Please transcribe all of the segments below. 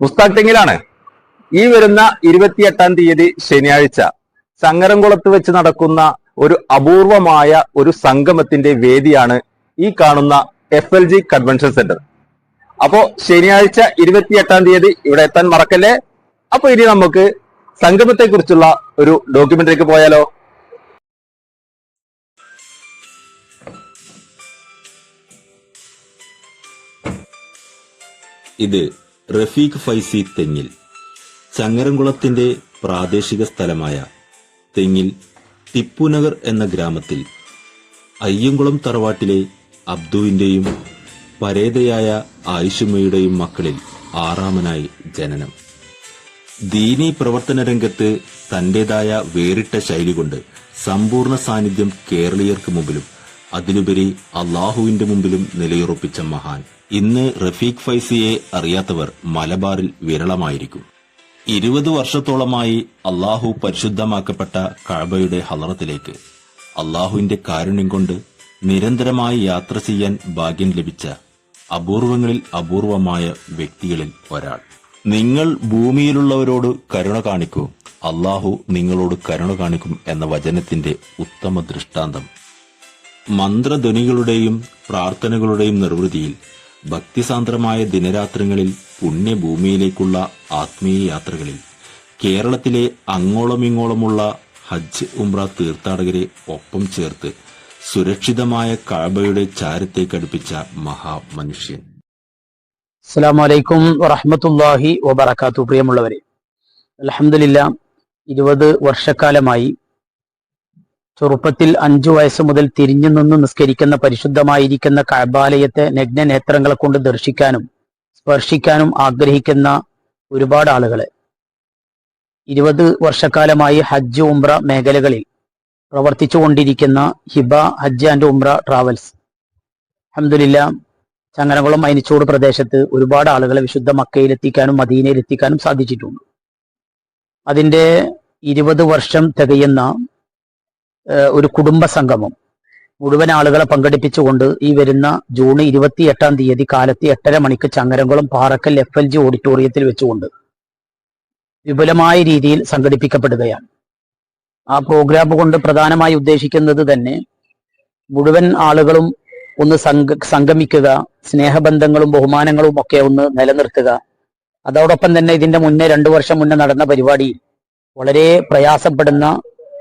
മുസ്താഖ് തെങ്ങിലാണ് ഈ വരുന്ന ഇരുപത്തിയെട്ടാം തീയതി ശനിയാഴ്ച ചങ്ങരംകുളത്ത് വെച്ച് നടക്കുന്ന ഒരു അപൂർവമായ ഒരു സംഗമത്തിന്റെ വേദിയാണ് ഈ കാണുന്ന F L G convention centre അപ്പോ ശനിയാഴ്ച ഇരുപത്തിയെട്ടാം തീയതി ഇവിടെ എത്താൻ മറക്കല്ലേ? അപ്പൊ ഇനി നമുക്ക് സംഗമത്തെ കുറിച്ചുള്ള ഒരു ഡോക്യുമെന്ററിക്ക് പോയാലോ? ഇത് റഫീഖ് ഫൈസി തെങ്ങിൽ. ചങ്ങരംകുളത്തിന്റെ പ്രാദേശിക സ്ഥലമായ തെങ്ങിൽ തിപ്പുനഗർ എന്ന ഗ്രാമത്തിൽ അയ്യങ്കുളം തറവാട്ടിലെ അബ്ദുവിന്റെയും പരേതയായ ആയിഷുമയുടെയും മക്കളിൽ ആറാമനായി ജനനം. ദീനി പ്രവർത്തന രംഗത്ത് തന്റേതായ വേറിട്ട ശൈലി കൊണ്ട് സമ്പൂർണ സാന്നിധ്യം കേരളീയർക്ക് മുമ്പിലും അതിലുപരി അള്ളാഹുവിന്റെ മുമ്പിലും നിലയുറപ്പിച്ച മഹാൻ. ഇന്ന് റഫീഖ് ഫൈസിയെ അറിയാത്തവർ മലബാറിൽ വിരളമായിരിക്കും. ഇരുപത് വർഷത്തോളമായി അള്ളാഹു പരിശുദ്ധമാക്കപ്പെട്ട കഴബയുടെ ഹലറത്തിലേക്ക് അള്ളാഹുവിന്റെ കാരുണ്യം കൊണ്ട് നിരന്തരമായി യാത്ര ചെയ്യാൻ ഭാഗ്യം ലഭിച്ച അപൂർവങ്ങളിൽ അപൂർവമായ വ്യക്തികളിൽ ഒരാൾ. നിങ്ങൾ ഭൂമിയിലുള്ളവരോട് കരുണ കാണിക്കൂ. അള്ളാഹു നിങ്ങളോട് കരുണ കാണിക്കും എന്ന വചനത്തിന്റെ ഉത്തമ ദൃഷ്ടാന്തം. മന്ത്രധ്വനികളുടെയും പ്രാർത്ഥനകളുടെയും നിർവൃതിയിൽ ഭക്തിസാന്ദ്രമായ ദിനരാത്രങ്ങളിൽ പുണ്യഭൂമിയിലേക്കുള്ള ആത്മീയ യാത്രകളിൽ കേരളത്തിലെ അങ്ങോളമിങ്ങോളമുള്ള ഹജ്ജ് ഉംറ തീർത്ഥാടകരെ ഒപ്പം ചേർത്ത് സുരക്ഷിതമായ ചാരത്തെ ചാരത്തേക്കടുപ്പിച്ച മഹാമനുഷ്യൻ. അസ്സാം വറഹമത്തല്ലാഹി വബർക്കാത്തു പ്രിയമുള്ളവരെ അലഹമില്ല ഇരുപത് വർഷക്കാലമായി ചെറുപ്പത്തിൽ അഞ്ചു വയസ്സ് മുതൽ തിരിഞ്ഞു നിന്ന് നിസ്കരിക്കുന്ന പരിശുദ്ധമായിരിക്കുന്ന കബാലയത്തെ നഗ്ന നേത്രങ്ങളെ കൊണ്ട് ദർശിക്കാനും സ്പർശിക്കാനും ആഗ്രഹിക്കുന്ന ഒരുപാട് ആളുകളെ. ഇരുപത് വർഷക്കാലമായി ഹജ്ജ് ഉംറ മേഖലകളിൽ പ്രവർത്തിച്ചുകൊണ്ടിരിക്കുന്ന ഹിബ ഹജ്ജ് ആൻഡ് ഉംറ ട്രാവൽസ്. അഹമ്മദില്ല ചങ്ങനകുളം അയനിച്ചോട് പ്രദേശത്ത് ഒരുപാട് ആളുകളെ വിശുദ്ധ മക്കയിലെത്തിക്കാനും മദീനയിലെത്തിക്കാനും സാധിച്ചിട്ടുണ്ട്. അതിന്റെ ഇരുപത് വർഷം തികയുന്ന ഒരു കുടുംബ സംഗമം. മുഴുവൻ ആളുകളെ പങ്കെടുപ്പിച്ചുകൊണ്ട് ഈ വരുന്ന ജൂൺ ഇരുപത്തി എട്ടാം തീയതി കാലത്ത് എട്ടര മണിക്ക് Changaramkulam Parakkal F L G ഓഡിറ്റോറിയത്തിൽ വെച്ചുകൊണ്ട് വിപുലമായ രീതിയിൽ സംഘടിപ്പിക്കപ്പെടുകയാണ്. ആ പ്രോഗ്രാം കൊണ്ട് പ്രധാനമായി ഉദ്ദേശിക്കുന്നത് തന്നെ മുഴുവൻ ആളുകളും ഒന്ന് സംഗമിക്കുക സ്നേഹബന്ധങ്ങളും ബഹുമാനങ്ങളും ഒക്കെ ഒന്ന് നിലനിർത്തുക. അതോടൊപ്പം തന്നെ ഇതിന്റെ മുന്നേ രണ്ടു വർഷം മുന്നേ നടന്ന പരിപാടി വളരെ പ്രയാസപ്പെടുന്ന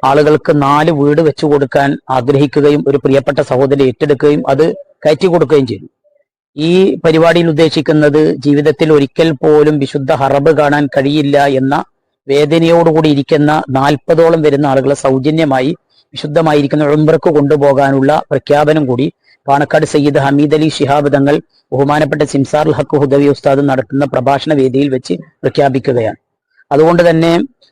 ആളുകൾക്ക് നാല് വീട് വെച്ചു കൊടുക്കാൻ ആഗ്രഹിക്കുകയും ഒരു പ്രിയപ്പെട്ട സഹോദരി ഏറ്റെടുക്കുകയും അത് കയറ്റി കൊടുക്കുകയും ചെയ്തു. ഈ പരിപാടിയിൽ ഉദ്ദേശിക്കുന്നത് ജീവിതത്തിൽ ഒരിക്കൽ പോലും വിശുദ്ധ ഹറബ് കാണാൻ കഴിയില്ല എന്ന വേദനയോടുകൂടി ഇരിക്കുന്ന നാൽപ്പതോളം വരുന്ന ആളുകളെ സൗജന്യമായി വിശുദ്ധമായിരിക്കുന്ന ഉംറക്ക് കൊണ്ടുപോകാനുള്ള പ്രഖ്യാപനം കൂടി പാണക്കാട് സയ്യിദ് ഹമീദ് അലി ഷിഹാബ് തങ്ങൾ ബഹുമാനപ്പെട്ട സിംസാർ ഹക്ക് ഹുദവി ഉസ്താദ് നടത്തുന്ന പ്രഭാഷണ വേദിയിൽ വെച്ച് പ്രഖ്യാപിക്കുകയാണ്. അതുകൊണ്ട് തന്നെ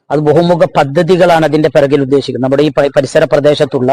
അത് ബഹുമുഖ പദ്ധതികളാണ് അതിന്റെ പിറകിൽ ഉദ്ദേശിക്കുന്നത്. നമ്മുടെ ഈ പരിസര പ്രദേശത്തുള്ള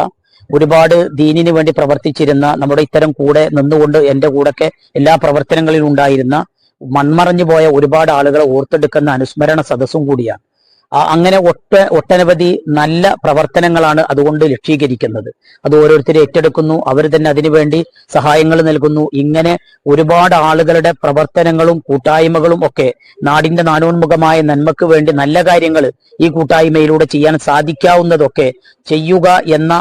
ഒരുപാട് ദീനിന് വേണ്ടി പ്രവർത്തിച്ചിരുന്ന നമ്മുടെ ഇത്തരം കൂടെ നിന്നുകൊണ്ട് എന്റെ കൂടെയൊക്കെ എല്ലാ പ്രവർത്തനങ്ങളിലും ഉണ്ടായിരുന്ന മൺമറഞ്ഞു പോയ ഒരുപാട് ആളുകളെ ഓർത്തെടുക്കുന്ന അനുസ്മരണ സദസ്സും കൂടിയാണ്. അങ്ങനെ ഒട്ട ഒട്ടനവധി നല്ല പ്രവർത്തനങ്ങളാണ് അതുകൊണ്ട് ലക്ഷ്യീകരിക്കുന്നത്. അത് ഓരോരുത്തരെ ഏറ്റെടുക്കുന്നു അവർ തന്നെ അതിനുവേണ്ടി സഹായങ്ങൾ നൽകുന്നു. ഇങ്ങനെ ഒരുപാട് ആളുകളുടെ പ്രവർത്തനങ്ങളും കൂട്ടായ്മകളും ഒക്കെ നാടിന്റെ നാനോന്മുഖമായ നന്മക്ക് വേണ്ടി നല്ല കാര്യങ്ങൾ ഈ കൂട്ടായ്മയിലൂടെ ചെയ്യാൻ സാധിക്കാവുന്നതൊക്കെ ചെയ്യുക എന്ന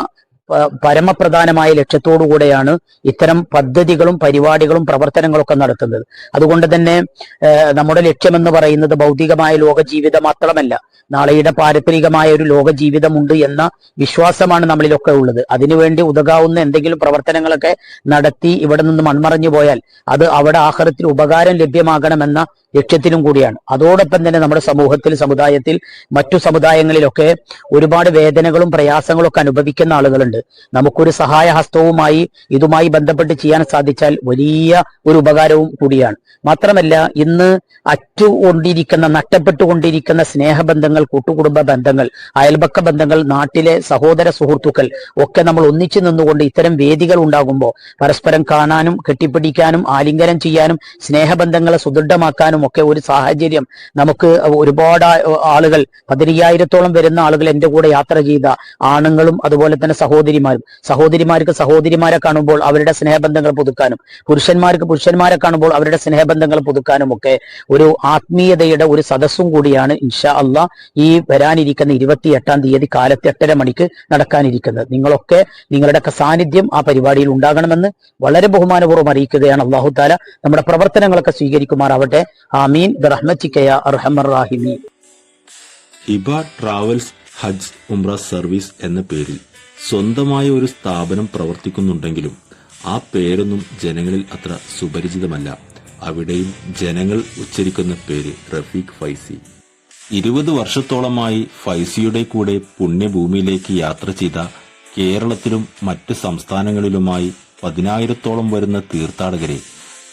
പരമപ്രധാനമായ ലക്ഷ്യത്തോടുകൂടെയാണ് ഇത്തരം പദ്ധതികളും പരിപാടികളും പ്രവർത്തനങ്ങളൊക്കെ നടത്തുന്നത്. അതുകൊണ്ട് തന്നെ നമ്മുടെ ലക്ഷ്യമെന്ന് പറയുന്നത് ഭൗതികമായ ലോക ജീവിതം മാത്രമല്ല നാളെയുടെ പാരമ്പരികമായ ഒരു ലോക ജീവിതമുണ്ട് എന്ന വിശ്വാസമാണ് നമ്മളിലൊക്കെ ഉള്ളത്. അതിനുവേണ്ടി ഉതകാവുന്ന എന്തെങ്കിലും പ്രവർത്തനങ്ങളൊക്കെ നടത്തി ഇവിടെ നിന്ന് മൺമറഞ്ഞു പോയാൽ അത് അവിടെ ആഹാരത്തിൽ ഉപകാരം ലഭ്യമാകണമെന്ന ലക്ഷ്യത്തിലും കൂടിയാണ്. അതോടൊപ്പം തന്നെ നമ്മുടെ സമൂഹത്തിൽ സമുദായത്തിൽ മറ്റു സമുദായങ്ങളിലൊക്കെ ഒരുപാട് വേദനകളും പ്രയാസങ്ങളും ഒക്കെ അനുഭവിക്കുന്ന ആളുകളുണ്ട്. നമുക്കൊരു സഹായഹസ്തവുമായി ഇതുമായി ബന്ധപ്പെട്ട് ചെയ്യാൻ സാധിച്ചാൽ വലിയ ഒരു ഉപകാരവും കൂടിയാണ്. മാത്രമല്ല ഇന്ന് അറ്റുകൊണ്ടിരിക്കുന്ന നഷ്ടപ്പെട്ടുകൊണ്ടിരിക്കുന്ന സ്നേഹബന്ധങ്ങൾ കൂട്ടുകുടുംബ ബന്ധങ്ങൾ അയൽപക്ക ബന്ധങ്ങൾ നാട്ടിലെ സഹോദര സുഹൃത്തുക്കൾ ഒക്കെ നമ്മൾ ഒന്നിച്ചു നിന്നുകൊണ്ട് ഇത്തരം വേദികൾ ഉണ്ടാകുമ്പോൾ പരസ്പരം കാണാനും കെട്ടിപ്പിടിക്കാനും ആലിംഗനം ചെയ്യാനും സ്നേഹബന്ധങ്ങളെ സുദൃഢമാക്കാനും ഒക്കെ ഒരു സാഹചര്യം നമുക്ക് ഒരുപാട് ആളുകൾ പതിനയ്യായിരത്തോളം വരുന്ന ആളുകൾ എന്റെ കൂടെ യാത്ര ചെയ്ത ആണുങ്ങളും അതുപോലെ തന്നെ സഹോദര സഹോദരിമാരും സഹോദരിമാർക്ക് സഹോദരിമാരെ കാണുമ്പോൾ അവരുടെ സ്നേഹബന്ധങ്ങൾ പുതുക്കാനും പുരുഷന്മാർക്ക് പുരുഷന്മാരെ കാണുമ്പോൾ അവരുടെ സ്നേഹബന്ധങ്ങൾ പുതുക്കാനും ഒക്കെ ഒരു ആത്മീയതയുടെ ഒരു സദസ്സും കൂടിയാണ് ഇൻഷാ അള്ളാ ഈ വരാനിരിക്കുന്ന ഇരുപത്തി എട്ടാം തീയതി കാലത്ത് എട്ടര മണിക്ക് നടക്കാനിരിക്കുന്നത്. നിങ്ങളൊക്കെ നിങ്ങളുടെ സാന്നിധ്യം ആ പരിപാടിയിൽ ഉണ്ടാകണമെന്ന് വളരെ ബഹുമാനപൂർവം അറിയിക്കുകയാണ് അള്ളാഹു താല. നമ്മുടെ പ്രവർത്തനങ്ങളൊക്കെ സ്വീകരിക്കുമാറാവട്ടെ. ആമീൻ. അർഹമർ ഹിബ ട്രാവൽസ് ഹജ്ജ് ഉംറ സർവീസ് എന്ന പേരിൽ സ്വന്തമായ ഒരു സ്ഥാപനം പ്രവർത്തിക്കുന്നുണ്ടെങ്കിലും ആ പേരൊന്നും ജനങ്ങളിൽ അത്ര സുപരിചിതമല്ല. അവിടെയും ജനങ്ങൾ ഉച്ചരിക്കുന്ന പേര് റഫീഖ് ഫൈസി. ഇരുപത് വർഷത്തോളമായി ഫൈസിയുടെ കൂടെ പുണ്യഭൂമിയിലേക്ക് യാത്ര ചെയ്ത കേരളത്തിലും മറ്റ് സംസ്ഥാനങ്ങളിലുമായി പതിനായിരത്തോളം വരുന്ന തീർത്ഥാടകരെ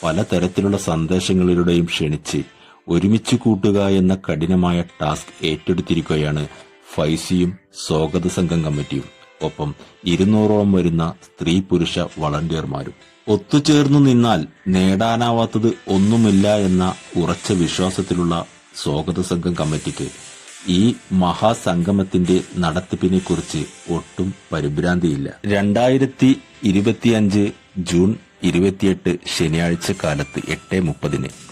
പലതരത്തിലുള്ള സന്ദേശങ്ങളിലൂടെയും ക്ഷണിച്ച് ഒരുമിച്ച് കൂട്ടുക എന്ന കഠിനമായ ടാസ്ക് ഏറ്റെടുത്തിരിക്കുകയാണ് ഫൈസിയും സ്വാഗത സംഘം കമ്മിറ്റിയും. ഒപ്പം ഇരുന്നൂറോളം വരുന്ന സ്ത്രീ പുരുഷ വളണ്ടിയർമാരും. ഒത്തുചേർന്നു നിന്നാൽ നേടാനാവാത്തത് ഒന്നുമില്ല എന്ന ഉറച്ച വിശ്വാസത്തിലുള്ള സ്വാഗത സംഘം കമ്മിറ്റിക്ക് ഈ മഹാസംഗമത്തിന്റെ നടത്തിപ്പിനെ കുറിച്ച് ഒട്ടും പരിഭ്രാന്തിയില്ല. രണ്ടായിരത്തി ഇരുപത്തിയഞ്ച് ജൂൺ ഇരുപത്തിയെട്ട് ശനിയാഴ്ച കാലത്ത് എട്ട് മുപ്പതിന്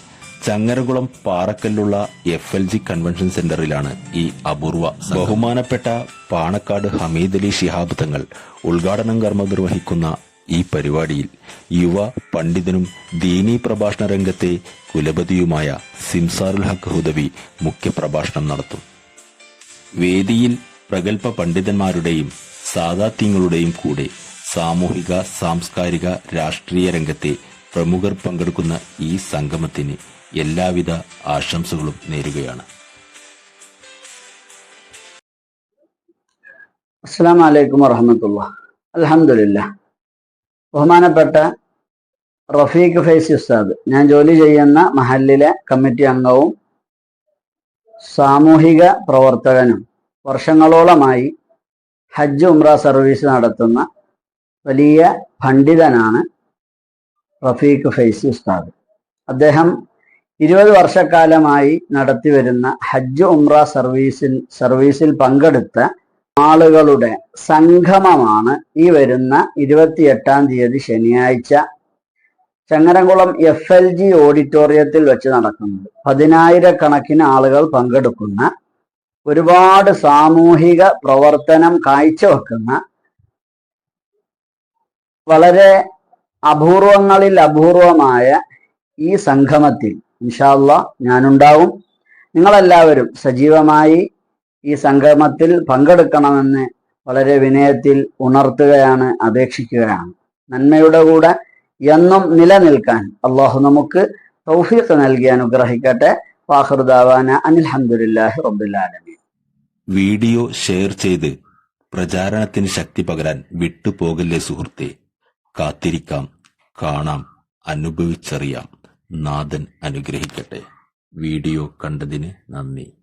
ചങ്ങരകുളം പാറക്കല്ലുള്ള എഫ് എൽ ജി കൺവെൻഷൻ സെന്ററിലാണ് ഈ അപൂർവ ബഹുമാനപ്പെട്ട പാണക്കാട് ഹമീദ് അലി ശിഹാബ് തങ്ങൾ ഉദ്ഘാടനം കർമ്മം നിർവഹിക്കുന്ന ഈ പരിപാടിയിൽ യുവ പണ്ഡിതനും ദീനി പ്രഭാഷണ രംഗത്തെ കുലപതിയുമായ സിംസാറുൽ ഹക്ക് ഹുദവി മുഖ്യപ്രഭാഷണം നടത്തും. വേദിയിൽ പ്രഗത്ഭ പണ്ഡിതന്മാരുടെയും സാദാത്യങ്ങളുടെയും കൂടെ സാമൂഹിക സാംസ്കാരിക രാഷ്ട്രീയ രംഗത്തെ പ്രമുഖർ പങ്കെടുക്കുന്ന ഈ സംഗമത്തിന് എല്ലാവിധ ആശംസകളും നേരുകയാണ്. അസ്സാം വലൈക്കും വറഹമത്തുള്ള അലഹമില്ല ബഹുമാനപ്പെട്ട റഫീഖ് ഫൈസി ഉസ്താദ് ഞാൻ ജോലി ചെയ്യുന്ന മഹല്ലിലെ കമ്മിറ്റി അംഗവും സാമൂഹിക പ്രവർത്തകനും വർഷങ്ങളോളമായി ഹജ്ജ് ഉംറ സർവീസ് നടത്തുന്ന വലിയ പണ്ഡിതനാണ് റഫീഖ് ഫൈസി ഉസ്താദ്. അദ്ദേഹം ഇരുപത് വർഷക്കാലമായി നടത്തിവരുന്ന ഹജ്ജ് ഉംറ സർവീസിൽ സർവീസിൽ പങ്കെടുത്ത ആളുകളുടെ സംഗമമാണ് ഈ വരുന്ന ഇരുപത്തിയെട്ടാം തീയതി ശനിയാഴ്ച ചങ്ങരംകുളം എഫ് എൽ ജി ഓഡിറ്റോറിയത്തിൽ വെച്ച് നടക്കുന്നത്. പതിനായിരക്കണക്കിന് ആളുകൾ പങ്കെടുക്കുന്ന ഒരുപാട് സാമൂഹിക പ്രവർത്തനം കാഴ്ചവെക്കുന്ന വളരെ അപൂർവങ്ങളിൽ അപൂർവമായ ഈ സംഗമത്തിൽ ഇൻഷാല്ല ഞാനുണ്ടാവും. നിങ്ങളെല്ലാവരും സജീവമായി ഈ സംഗമത്തിൽ പങ്കെടുക്കണമെന്ന് വളരെ വിനയത്തിൽ ഉണർത്തുകയാണ് അപേക്ഷിക്കുകയാണ്. നന്മയുടെ കൂടെ എന്നും നിലനിൽക്കാൻ അള്ളാഹു നമുക്ക് തൗഫീഖ് നൽകി അനുഗ്രഹിക്കട്ടെ. വാഹൃദാവാന അനിൽഹമുല്ലാഹി റബ്ബുല്ലാലമി വീഡിയോ ഷെയർ ചെയ്ത് പ്രചാരണത്തിന് ശക്തി പകരാൻ വിട്ടുപോകല്ലേ സുഹൃത്തെ? കാത്തിരിക്കാം കാണാം അനുഭവിച്ചറിയാം. നാഥൻ അനുഗ്രഹിക്കട്ടെ. വീഡിയോ കണ്ടതിന് നന്ദി.